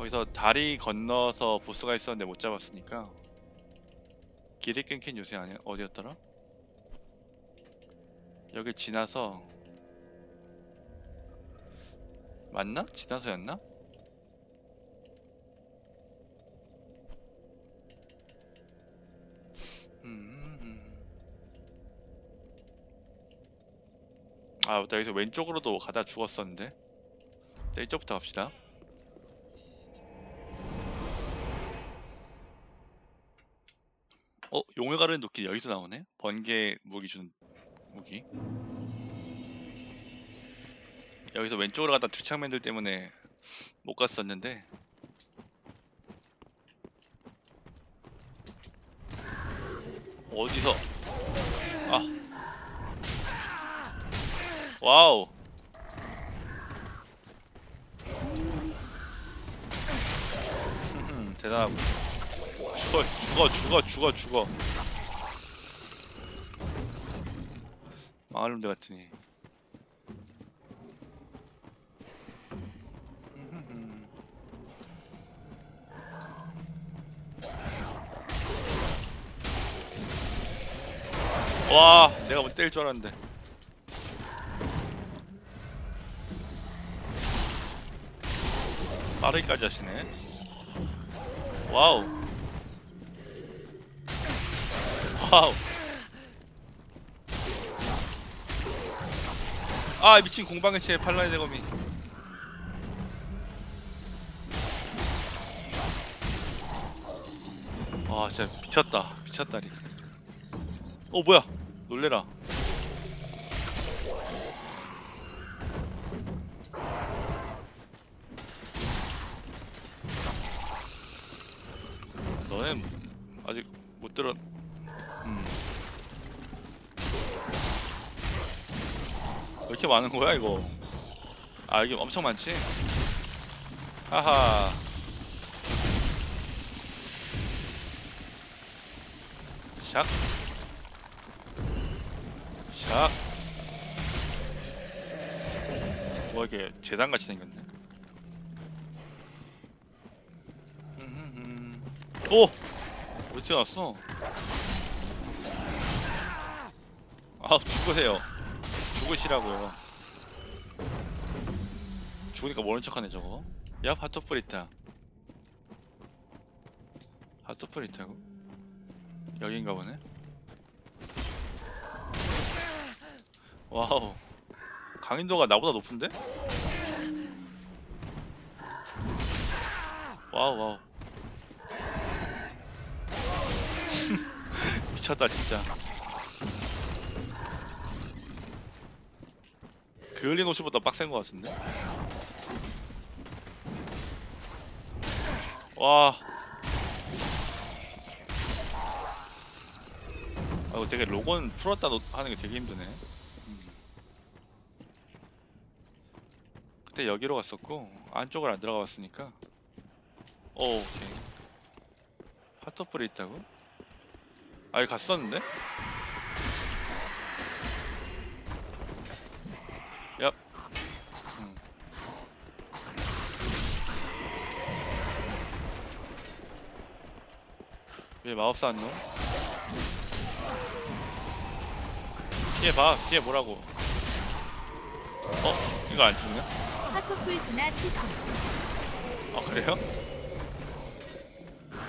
거기서 다리 건너서 보스가 있었는데 못 잡았으니까 길이 끊긴 요새 아니야 어디였더라? 여기 지나서 맞나? 지나서였나? 음, 음. 아, 나 여기서 왼쪽으로도 가다 죽었었는데. 자, 이쪽부터 갑시다. 어, 용을 가르는 도끼 여기서 나오네? 번개 무기 준 무기. 여기서 왼쪽으로 가다 주창맨들 때문에 못 갔었는데. 어디서? 아. 와우. 흠흠, 대단하고. 죽어, 죽어, 죽어, 죽어, 죽어. 망할 놈들 같으니. 와, 내가 뭐 때릴 줄 알았는데. 빠르기까지 하시네. 와우. 와우. 아 미친 공방의치의 팔라의 대검이. 와 진짜 미쳤다 미쳤다리. 어 뭐야 놀래라. 너넨 아직 못 들었. 음. 왜 이렇게 많은 거야 이거? 아 이게 엄청 많지? 하하. 샥. 샥. 뭐 이렇게 재단같이 생겼네. 음, 오! 왜 튀어났어? 아 죽으세요 죽으시라고요. 죽으니까 모른 척하네 저거. 야 핫토프리타 핫토프리타고? 여긴가 보네. 와우. 강인도가 나보다 높은데? 와우 와우. 미쳤다 진짜 그을린 옷보다 빡센 것 같은데 와 아, 이거 되게 로건 풀었다 놓- 하는 게 되게 힘드네 음. 그때 여기로 갔었고 안쪽을 안 들어가 봤으니까 오 오케이 핫토플이 있다고? 아예 갔었는데? 왜 마법사 안 넣어? 피해봐 피해 보라고 어? 이거 안 죽냐? 하토풀 진화 추심 아 그래요?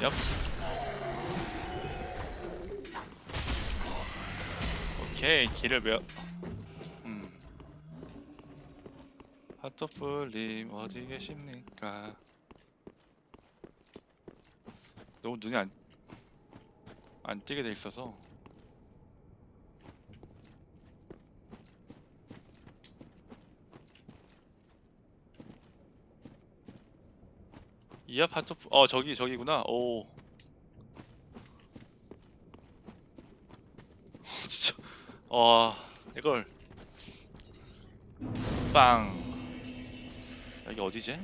얍 오케이 길을 배워 음 핫도플님 어디 계십니까 너무 눈이 안, 안 띄게 돼 있어서. 이앞 핫도플 어 저기 저기구나. 오. 진짜. 와 이걸. 빵. 여기 어디지?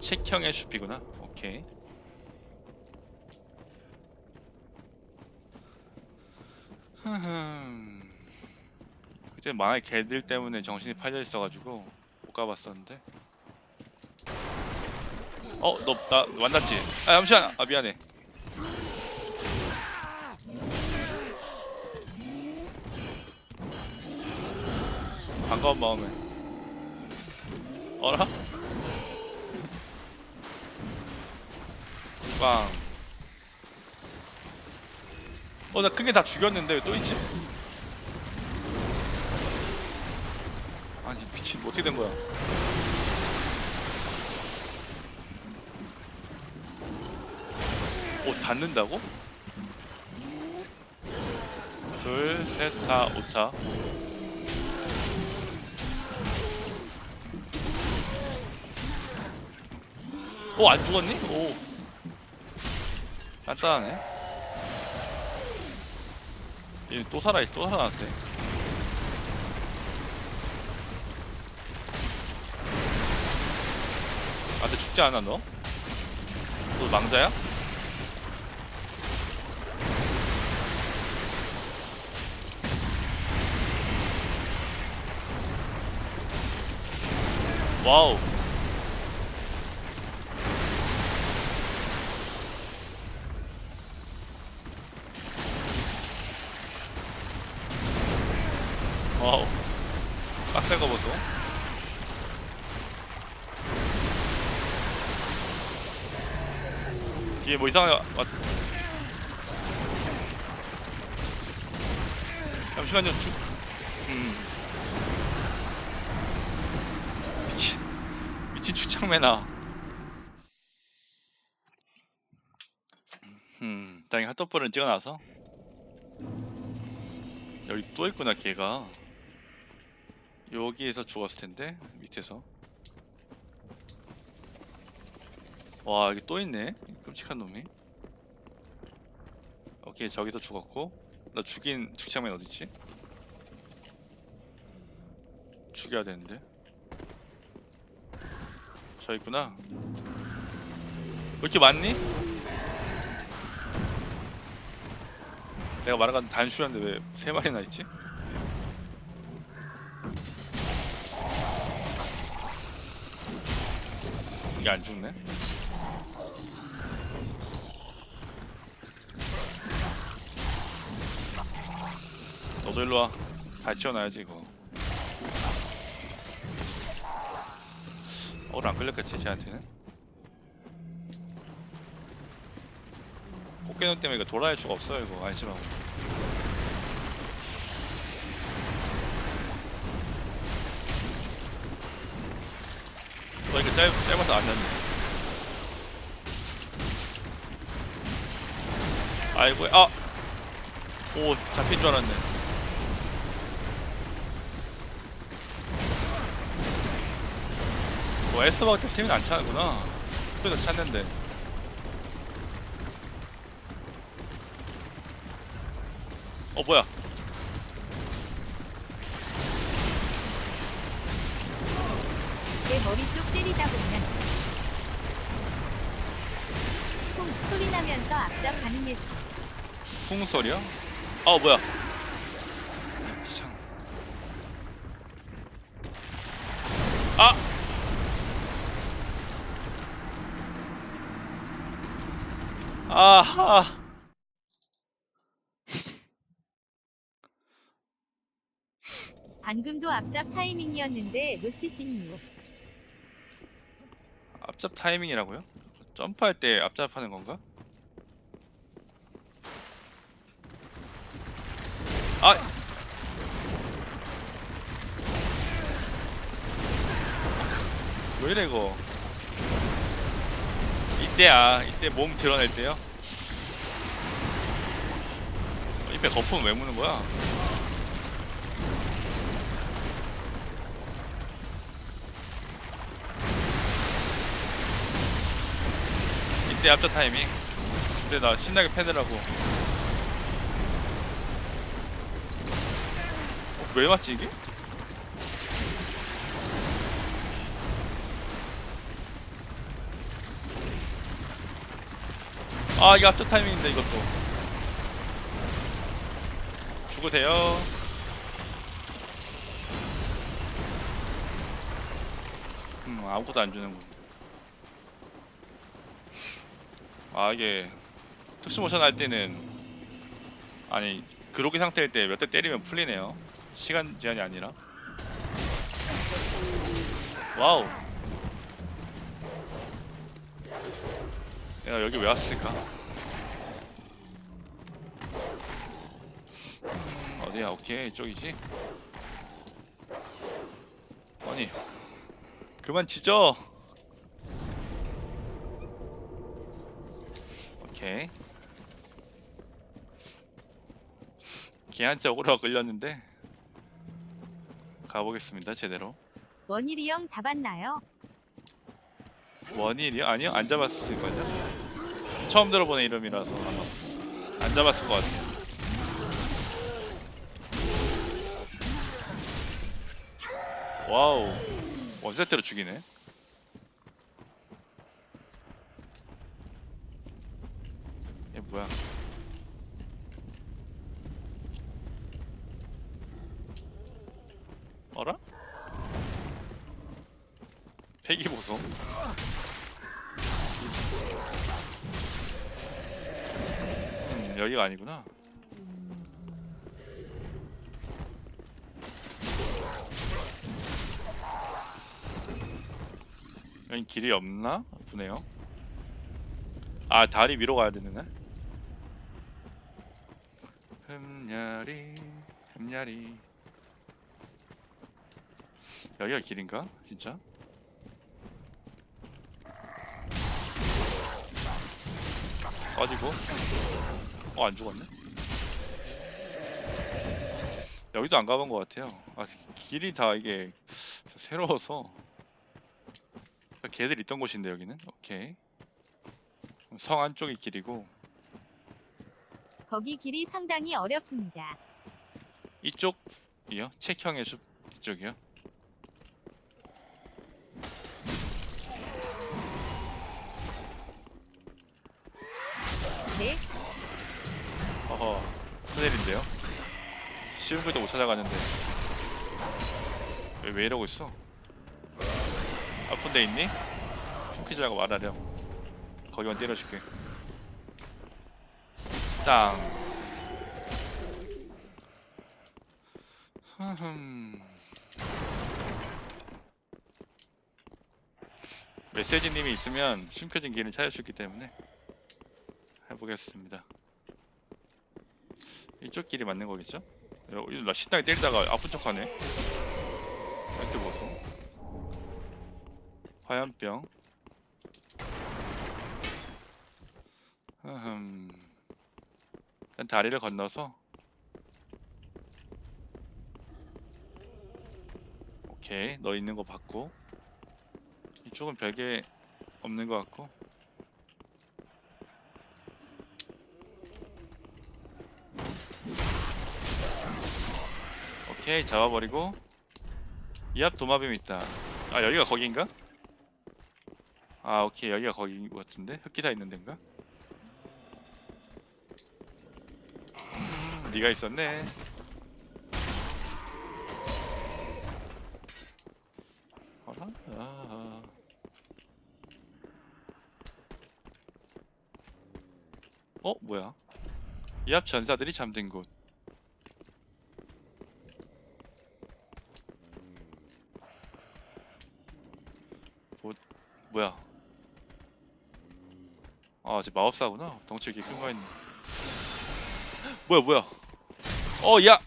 책형의 숲이구나. 오케이 흠흠 그때 만화의 개들 때문에 정신이 팔려 있어가지고 못 가봤었는데 어, 너 나 만났지? 아 잠시만. 아 미안해. 반가운 마음에. 어라? 빵. 어, 나 크게 다 죽였는데 왜 또 있지? 아니 미친 뭐 어떻게 된 거야? 오 닿는다고? 둘, 셋, 사, 오차. 오, 안 죽었니? 오. 단단하네. 얘 또 살아있, 또 살아났대. 아, 근데 죽지 않아, 너? 너 망자야? 와우. 빡센 거 보소. 뒤에 뭐 이상한 거 왔... 잠시만요. 주... 음. 미친 미친 추창매나. 음, 다행히 핫도그를 찍어놔서 여기 또 있구나 걔가. 여기에서 죽었을 텐데 밑에서. 와 여기 또 있네 끔찍한 놈이. 오케이 저기서 죽었고 나 죽인 축창맨 어디있지? 죽여야 되는데. 저 있구나. 왜 이렇게 많니? 내가 말한 건 단수였는데 왜 세 마리나 있지? 이게 안 죽네? 너도 일로 와. 다 치워놔야지 이거. 오늘 안 끌렸겠지 쟤한테는? 꽃게놈 때문에 이거 돌아갈 수가 없어요 이거 안심하고 너 이거 짧, 짧아서 안 됐네 아이고 아! 오 잡힌 줄 알았네 뭐 에스터밖에 세면 안 차는구나 그래서 찾는데 어 뭐야 내 머리 쪽 때리다 보면 콩 소리 나면서 앞잡 가능했어. 풍소리야? 아 뭐야 샹. 아! 아하 방금도 앞잡 타이밍이었는데 놓치심요. 앞잡 타이밍이라고요? 점프할 때 앞잡하는 건가? 아! 왜 이래 이거 이때야 이때 몸 드러낼 때요 어, 입에 거품 왜 무는 거야? 이때 앞잡 타이밍 근데 나 신나게 패느라고 어, 왜 맞지 이게? 아 이게 앞쪽 타이밍인데 이것도 죽으세요 음 아무것도 안 주는군 아 이게 특수 모션 할 때는 아니 그로기 상태일 때 몇 대 때리면 풀리네요. 시간 제한이 아니라. 와우. 내가 여기 왜 왔을까? 음, 어디야? 오케이 이쪽이지. 아니 그만 치죠. 오케이. 걔한테 오라가 끌렸는데 가보겠습니다 제대로. 원일이 형 잡았나요? 원일이요? 아니요 안 잡았을 거죠. 처음 들어보는 이름이라서 아마 안 잡았을 것 같아요. 와우 원세트로 죽이네. 얘 뭐야? 어라? 폐기 보소. 음, 여기가 아니구나. 여기 길이 없나? 보네요. 아 다리 위로 가야 되네. 흠야리 흠야리 여기가 길인가? 진짜? 빠지고 어 안 죽었네 여기도 안 가본 것 같아요 아 길이 다 이게 새로워서 걔들 있던 곳인데 여기는? 오케이. 성 안쪽이 길이고. 거기 길이 상당히 어렵습니다. 이쪽이요? 책형의 숲 이쪽이요? 네, 어허 큰일인데요? 쉬운 글도 못 찾아가는데. 왜, 왜 이러고 있어 아픈 데 있니? 핑크지라고 말하렴 거기만 때려줄게 땅 흠흠 메시지님이 있으면 숨겨진 길을 찾을 수 있기 때문에 해보겠습니다 이쪽 길이 맞는 거겠죠? 여- 이나 신나게 때리다가 아픈 척하네. 이렇게 보소. 화염병. 흠. 다리를 건너서. 오케이, 너 있는 거 봤고. 이쪽은 별게 없는 것 같고. 오케이 잡아버리고 이 앞 도마뱀 있다 아 여기가 거긴가? 아 오케이 여기가 거긴 것 같은데 흑기사 있는 데인가? 음, 네가 있었네 어라? 아. 어 뭐야 이앞 전사들이 잠든 곳 뭐야? 아, 쟤 마법사구나. 덩치 이렇게 큰거 있네. 뭐야, 뭐야? 어, 야!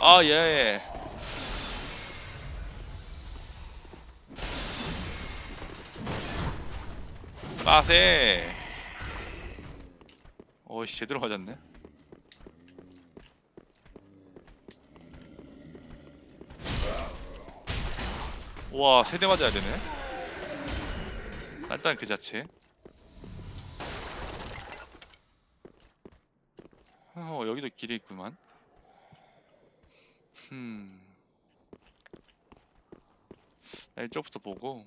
아, 예. 빠세. 어이씨, 제대로 맞았네. 와 세대 맞아야 되네 일단 그 자체. 어 여기도 길이 있구만. 흠. 자, 이쪽부터 보고.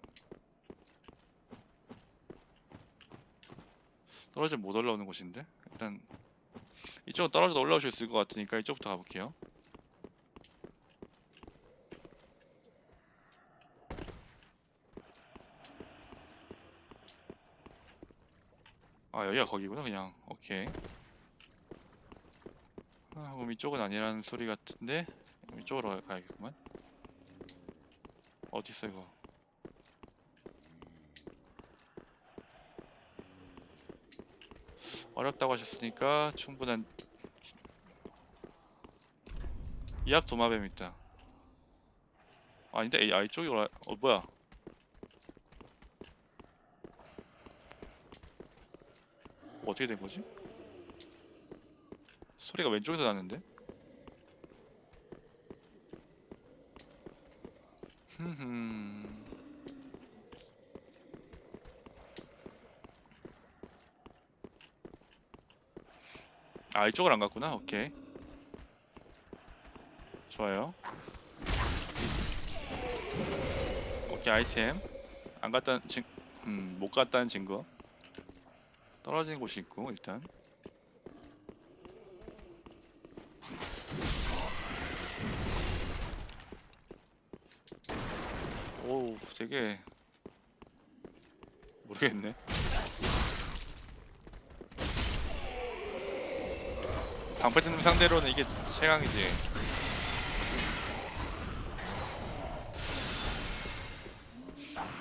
떨어지면 못 올라오는 곳인데? 일단 이쪽은 떨어져도 올라올 수 있을 것 같으니까 이쪽부터 가볼게요 아 여기가 거기구나 그냥. 오케이. 아 그럼 이쪽은 아니라는 소리 같은데? 이쪽으로 가- 가야겠구만. 어딨어 이거? 어렵다고 하셨으니까 충분한 이앞 도마뱀 있다. 아닌데? 이- 아 이쪽이 라어 뭐야 어떻게 된 거지? 소리가 왼쪽에서 나는데? 아 이쪽을 안 갔구나. 오케이. 좋아요. 오케이 아이템 안 갔다는 증, 음, 못 갔다는 증거. 떨어지는 곳이 있고 일단. 오, 되게 모르겠네. 방패드님 상대로는 이게 최강이지.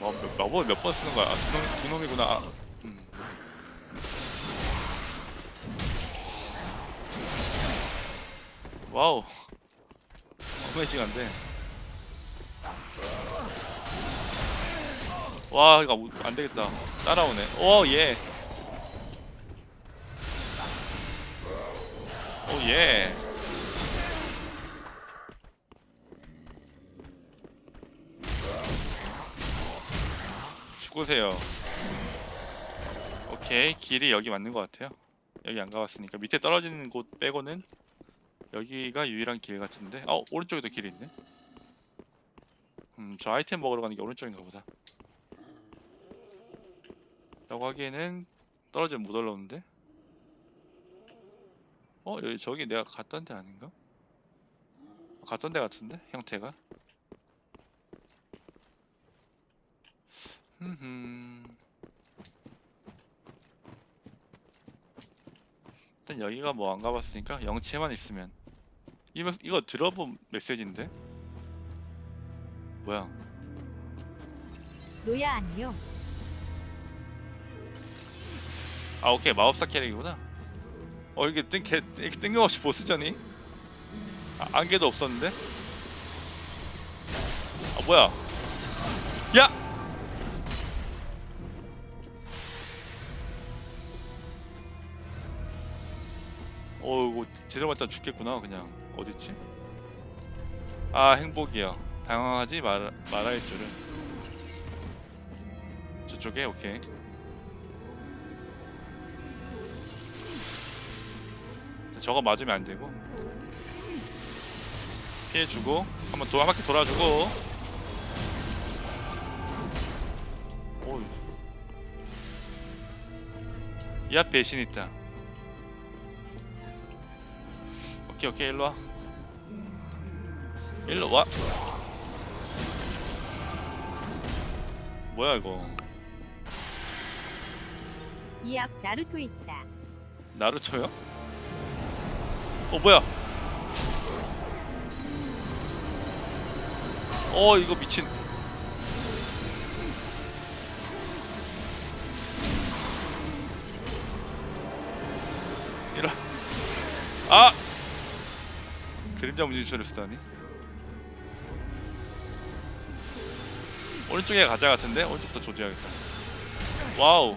뭐, 러버 몇번 쓰는 거야? 아, 두, 놈, 두 놈이구나. 와우. 어메이징한데. 와, 이거 못- 안 되겠다. 따라오네. 오, 예. 오, 예. 죽으세요. 오케이, 길이 여기 맞는 것 같아요. 여기 안 가봤으니까 밑에 떨어지는 곳 빼고는 여기가 유일한 길 같은데. 어, 오른쪽에도 길이 있네. 음, 저 아이템 먹으러 가는 게 오른쪽인가 보다. 라고 하기에는 떨어지면 못 올라오는데. 어, 여기 저기 내가 갔던 데 아닌가? 갔던 데 같은데 형태가. 흠흠. 일단 여기가 뭐 안 가봤으니까 영체만 있으면 이거 이거 들어본 메시지인데 뭐야? 노야 안녕. 아 오케이 마법사 캐릭이구나. 어 이게 뜬 개, 이게 뜬금없이 보스전이? 아, 안개도 없었는데? 아 뭐야? 야! 어 이거 제대로 맞다 죽겠구나 그냥 어딨지? 아 행복이요. 당황하지 말 말할 줄은. 저쪽에 오케이. 자, 저거 맞으면 안 되고 피해주고 한번 도, 한 바퀴 돌아주고 오. 이 앞에 배신 있다 오케이 오케이 일로 와 일로 와 뭐야 이거 이 앞 나루토 있다. 나루토요? 어 뭐야? 어 이거 미친. 이런. 아! 그림자 문진수를 쓰다니. 오른쪽에 가자 같은데 오른쪽부터 조져야겠다. 와우.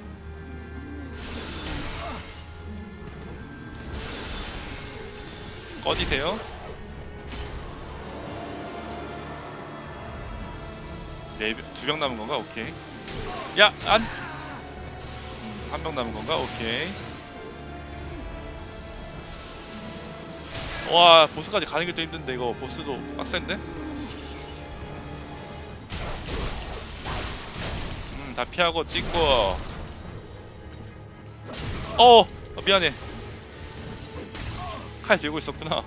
꺼지세요. 네두 명 남은 건가? 오케이. 야 안. 한명 남은 건가? 오케이. 와 보스까지 가는 게 또 힘든데 이거 보스도 빡센데? 다 피하고 찍고. 어 어, 미안해. 칼 들고 있었구나.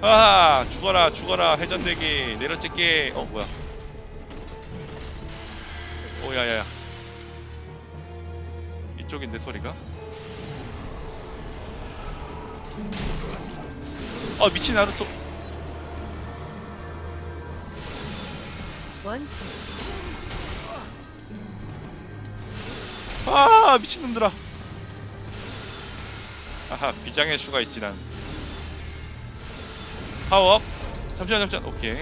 아 죽어라 죽어라 회전대기 내려찍기 어 뭐야 오야야야 이쪽인데 소리가 아 미친 나루토 원투. 아 미친놈들아. 아하 비장의 수가 있지 난. 파워업? 잠시만 잠시만. 오케이.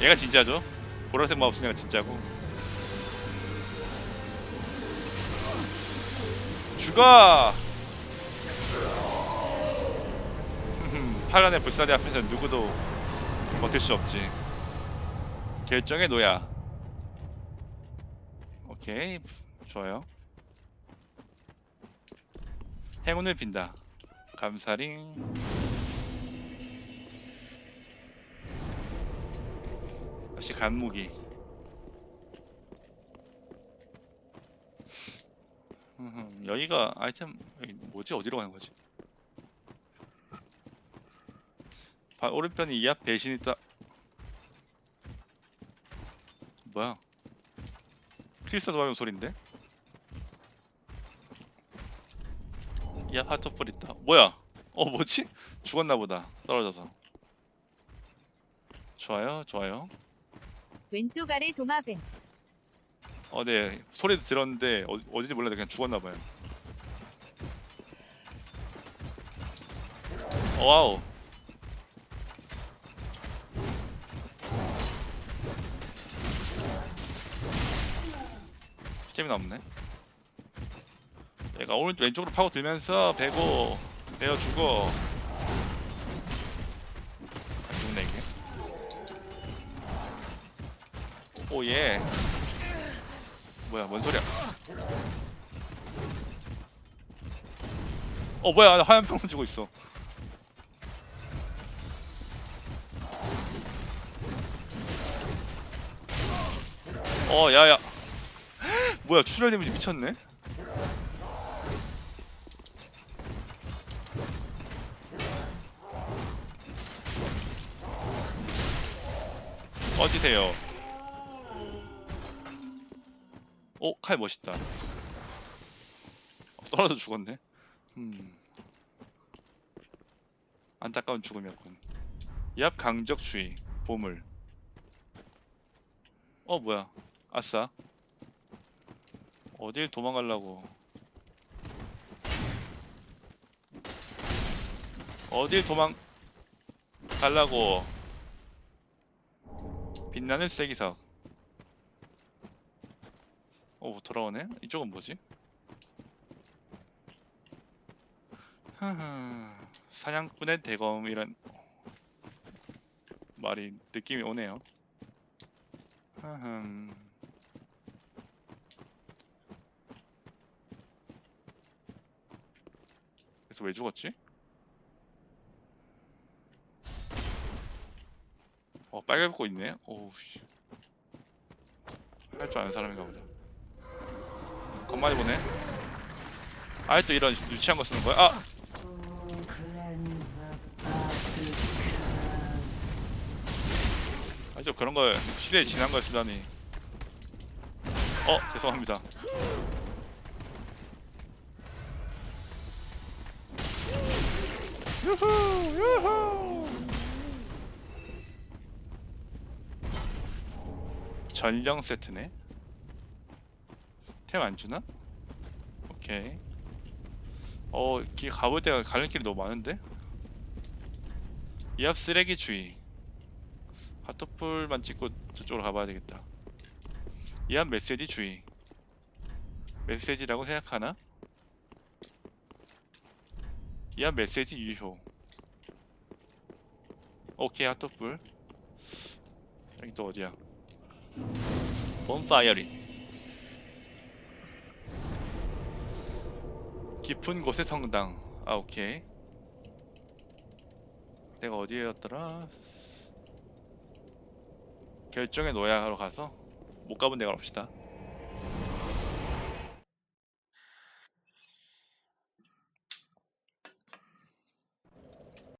얘가 진짜죠? 보라색 얘가 진짜고. 죽어! 파란의 불사대 앞에서 누구도 버틸 수 없지 결정의 노야. 오케이. 좋아요. 행운을 빈다. 감사링. 다시 간무기. 여기가 아이템 뭐지? 어디로 가는 거지? 바, 오른편에 이앞 배신 있다 뭐야? 크리스타 도와면 소린데? 야 하트볼 있다. 뭐야? 어 뭐지? 죽었나 보다. 떨어져서. 좋아요 좋아요. 왼쪽 아래 도마뱀. 어 네. 소리 들었는데 어, 어딘지 몰랐는데 그냥 죽었나 봐요. 어, 와우 스템이 없네. 얘가 오른쪽 왼쪽으로 파고 들면서 배고 베어 주고. 아 죽네 이게. 오예. 뭐야 뭔 소리야? 어 뭐야 나 화염병 주고 있어. 어 야야 뭐야 출혈 데미지 미쳤네 어디세요 오, 칼 멋있다. 어, 떨어져 죽었네. 음. 안타까운 죽음이었군. 얍 강적추위 보물. 어 뭐야? 아싸. 어딜 도망가려고? 어딜 도망 가려고? 빛나는 쐐기석. 오 돌아오네? 이쪽은 뭐지? 사냥꾼의 대검이란 말이 느낌이 오네요. 하흠 그래서 왜 죽었지? 어 빨개 입고 있네. 오우 씨. 할 줄 아는 사람인가 보다. 겁 많이 보네. 아직도 이런 유치한 거 쓰는 거야? 아! 아직도 그런 걸 시대에 지난 걸 쓰다니. 어, 죄송합니다. 유후! 유후! 전령 세트네. 템 안 주나? 오케이. 어, 길 가볼 때가 가는 길이 너무 많은데? 이 앞 쓰레기 주의. 핫도풀만 찍고 저쪽으로 가봐야 되겠다. 이 앞 메시지 주의. 메시지라고 생각하나? 이앞 메시지 유효. 오케이, 핫도풀. 여기 또 어디야? 본파이어링. 깊은 곳의 성당. 아 오케이. 내가 어디에였더라? 결정의 노야하러 가서 못 가본 데가 봅시다.